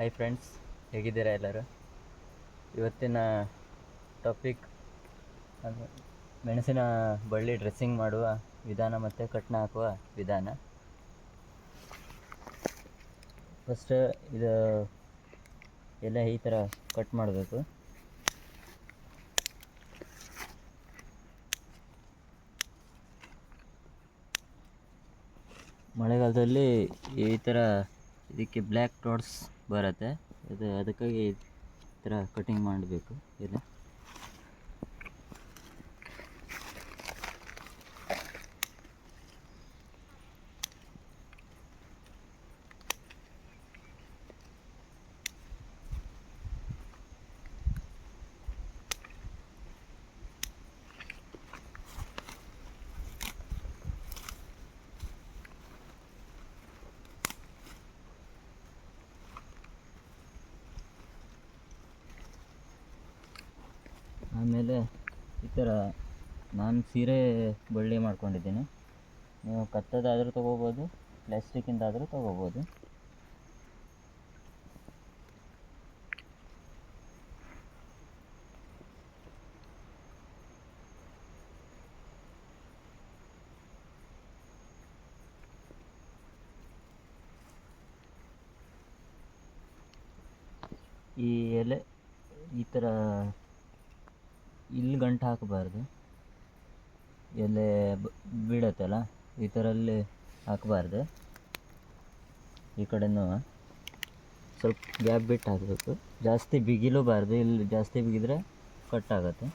Hi friends ಹೇಗಿದ್ದೀರಾ ಎಲ್ಲರೂ? ಇವತ್ತಿನ ಟಾಪಿಕ್ ಅದು ಮೆಣಸಿನ ಬಳ್ಳಿ ಡ್ರೆಸ್ಸಿಂಗ್ ಮಾಡುವ ವಿಧಾನ ಮತ್ತು ಕಟ್ನ ಹಾಕುವ ವಿಧಾನ. ಫಸ್ಟ್ ಇದು ಎಲ್ಲ ಈ ಥರ ಕಟ್ ಮಾಡಬೇಕು. ಮಳೆಗಾಲದಲ್ಲಿ ಈ ಥರ ಇದಕ್ಕೆ ಬ್ಲ್ಯಾಕ್ ಡಾಟ್ಸ್ ಬರುತ್ತೆ. ಇದು ಅದಕ್ಕಾಗಿ ಈ ಥರ ಕಟಿಂಗ್ ಮಾಡಬೇಕು. ಇದು ಆಮೇಲೆ ಈ ಥರ ನಾನು ಸೀರೆ ಬಳ್ಳಿ ಮಾಡ್ಕೊಂಡಿದ್ದೀನಿ. ನೀವು ಕತ್ತದಾದರೂ ತೊಗೋಬೋದು, ಪ್ಲಾಸ್ಟಿಕ್ಕಿಂದಾದರೂ ತೊಗೋಬೋದು. ಈ ಎಲೆ, ಈ ಥರ ಇಲ್ಲಿ ಗಂಟು ಹಾಕಬಾರ್ದು. ಎಲೆ ಬೀಳತ್ತಲ್ಲ, ಈ ಥರಲ್ಲಿ ಹಾಕಬಾರ್ದು. ಈ ಕಡೆನೂ ಸ್ವಲ್ಪ ಗ್ಯಾಪ್ ಬಿಟ್ಟು ಹಾಕಬೇಕು. ಜಾಸ್ತಿ ಬಿಗಿಲೂಬಾರ್ದು ಇಲ್ಲಿ ಜಾಸ್ತಿ ಬಿಗಿದ್ರೆ ಕಟ್ ಆಗುತ್ತೆ.